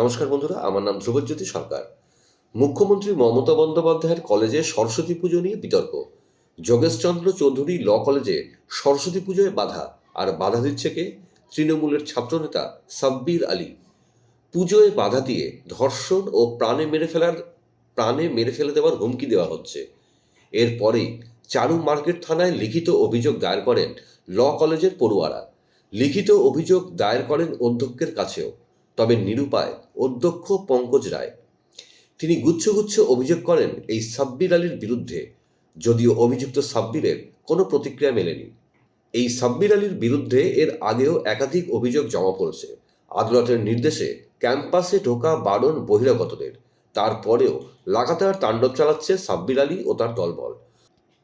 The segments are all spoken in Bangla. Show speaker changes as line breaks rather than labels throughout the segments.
নমস্কার বন্ধুরা, আমার নাম ধ্রুবজ্যোতি সরকার। মুখ্যমন্ত্রী মমতা বন্দ্যোপাধ্যায়ের কলেজে সরস্বতী পুজো নিয়ে বিতর্ক। যোগেশচন্দ্র চৌধুরী ল কলেজে সরস্বতী পুজোয় বাধা, আর বাধা দিচ্ছে কে? তৃণমূলের ছাত্রনেতা সাব্বির আলী। পুজোয় বাধা দিয়ে ধর্ষণ ও প্রাণে মেরে ফেলার, প্রাণে মেরে ফেলে দেওয়ার হুমকি দেওয়া হচ্ছে। এরপরেই চারু মার্কেট থানায় লিখিত অভিযোগ দায়ের করেন ল কলেজের পড়ুয়ারা। লিখিত অভিযোগ দায়ের করেন অধ্যক্ষের কাছেও। তবে নিরুপায় অধ্যক্ষ পঙ্কজ রায়। তিনি গুচ্ছগুচ্ছ অভিযোগ করেন এই সাব্বির আলীর বিরুদ্ধে, যদিও অভিযুক্ত সাব্বিরের কোনো প্রতিক্রিয়া মেলেনি। এই সাব্বির আলীর বিরুদ্ধে এর আগেও একাধিক অভিযোগ জমা পড়েছে। আদালতের নির্দেশে ক্যাম্পাসে ঢোকা বারণ বহিরাগতদের, তারপরেও লাগাতার তাণ্ডব চালাচ্ছে সাব্বির আলী ও তার দলবল।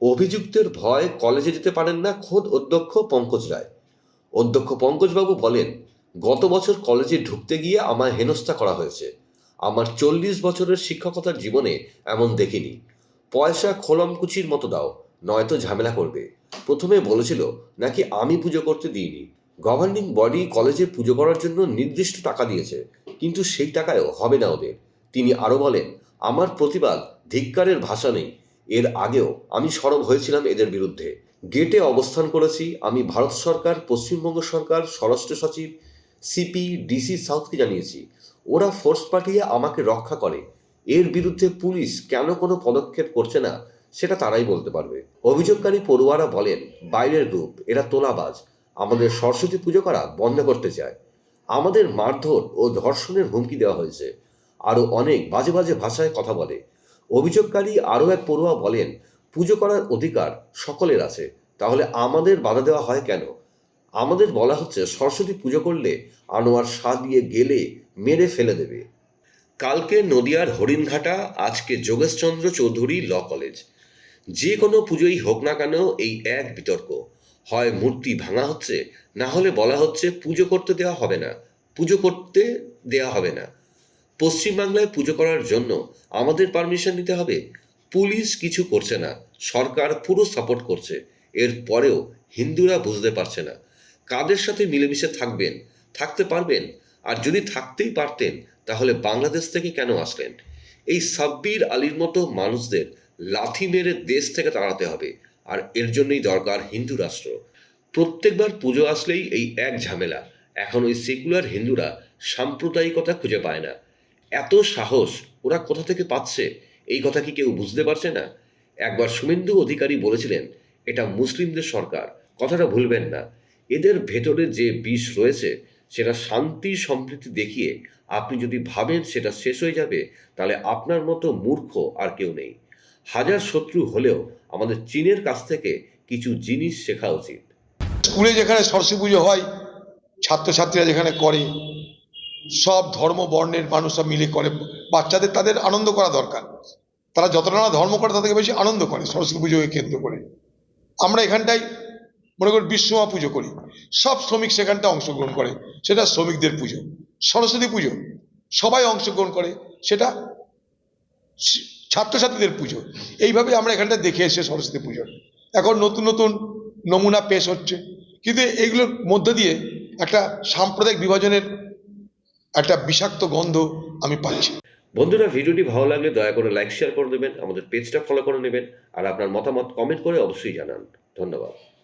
অভিযুক্তের ভয় কলেজে যেতে পারেন না খোদ অধ্যক্ষ পঙ্কজ রায়। অধ্যক্ষ পঙ্কজবাবু বলেন গত বছর কলেজে ঢুকতে গিয়ে আমায় হেনস্থা করা হয়েছে। আমার চল্লিশ বছরের শিক্ষকতার জীবনে এমন দেখিনি। পয়সা খোলমকুচির মতো দাও, নয়তো ঝামেলা করবে। প্রথমে বলেছিল, নাকি আমি পুজো করতে দিইনি? গভর্নিং বডি কলেজে পুজো করার জন্য নির্দিষ্ট টাকা দিয়েছে, কিন্তু সেই টাকায়ও হবে না ওদের। তিনি আরও বলেন, আমার প্রতিবাদ ধিক্কারের ভাষা নেই। এর আগেও আমি সরব হয়েছিলাম এদের বিরুদ্ধে। গেটে অবস্থান করেছি, আমি ভারত সরকার, পশ্চিমবঙ্গ সরকার, স্বরাষ্ট্র সচিব সিপি ডিসি সাউথকে জানিয়েছি। ওরা ফোর্স পাঠিয়ে আমাকে রক্ষা করে। এর বিরুদ্ধে পুলিশ কেন কোনো পদক্ষেপ করছে না, সেটা তারাই বলতে পারবে। অভিযোগকারী পড়ুয়ারা বলেন, বাইরের গ্রুপ এরা তোলাবাজ। আমাদের সরস্বতী পুজো করা বন্ধ করতে চায়। আমাদের মারধর ও ধর্ষণের হুমকি দেওয়া হয়েছে। আরও অনেক বাজে বাজে ভাষায় কথা বলে। অভিযোগকারী আরও এক পড়ুয়া বলেন, পুজো করার অধিকার সকলের আছে। তাহলে আমাদের বাধা দেওয়া হয় কেন? আমাদের বলা হচ্ছে সরস্বতী পুজো করলে আনোয়ার শাহ দিয়ে গেলে মেরে ফেলে দেবে। কালকে নদিয়ার হরিণঘাটা, আজকে যোগেশচন্দ্র চৌধুরী ল কলেজ। যে কোনো পুজোই হোক না কেন এই এক বিতর্ক। হয় মূর্তি ভাঙা হচ্ছে, না হলে বলা হচ্ছে পুজো করতে দেওয়া হবে না, পুজো করতে দেওয়া হবে না। পশ্চিমবাংলায় পুজো করার জন্য আমাদের পারমিশন নিতে হবে। পুলিশ কিছু করছে না, সরকার পুরো সাপোর্ট করছে, এর পরেও হিন্দুরা বুঝতে পারছে না। কাদের সাথে মিলেমিশে থাকবেন, থাকতে পারবেন? আর যদি থাকতেই পারতেন, তাহলে বাংলাদেশ থেকে কেন আসলেন? এই সাব্বির আলীর মতো মানুষদের লাথি মেরে দেশ থেকে তাড়াতে হবে, আর এর জন্যই দরকার হিন্দু রাষ্ট্র। প্রত্যেকবার পুজো আসলেই এই এক ঝামেলা। এখন ওই সেকুলার হিন্দুরা সাম্প্রদায়িকতা খুঁজে পায় না। এত সাহস ওরা কোথা থেকে পাচ্ছে? এই কথা কি কেউ বুঝতে পারছে না? একবার শুভেন্দু অধিকারী বলেছিলেন, এটা মুসলিমদের সরকার। কথাটা ভুলবেন না। এদের ভেতরে যে বিষ রয়েছে, সেটা শান্তি সম্প্রীতি দেখিয়ে আপনি যদি ভাবেন সেটা শেষ হয়ে যাবে, তাহলে আপনার মতো মূর্খ আর কেউ নেই। হাজার শত্রু হলেও আমাদের চীনের কাছ থেকে কিছু জিনিস শেখা উচিত।
স্কুলে যেখানে সরস্বতী পুজো হয়, ছাত্রছাত্রীরা যেখানে করে, সব ধর্ম বর্ণের মানুষরা মিলে করে। বাচ্চাদের তাদের আনন্দ করা দরকার। তারা যতটা না ধর্ম করে তাদেরকে বেশি আনন্দ করে সরস্বতী পুজোকে কেন্দ্র করে। আমরা এখানটায় মনে করি বিশ্বমা পুজো করি। সব শ্রমিক সেখানটা অংশগ্রহণ করে, সেটা শ্রমিকদের পুজো। সরস্বতী পুজো, সবাই অংশগ্রহণ করে, সেটা ছাত্রছাত্রীদের পুজো। এইভাবে আমরা এখানটা দেখে এসে সরস্বতী পুজো। এখন নতুন নতুন নমুনা পেশ হচ্ছে। কিন্তু এগুলোর মধ্য দিয়ে একটা সাম্প্রদায়িক বিভাজনের একটা বিষাক্ত গন্ধ আমি পাচ্ছি।
বন্ধুরা, ভিডিওটি ভালো লাগলে দয়া করে লাইক শেয়ার করে দেবেন। আমাদের পেজটা ফলো করে নেবেন। আর আপনার মতামত কমেন্ট করে অবশ্যই জানান। ধন্যবাদ।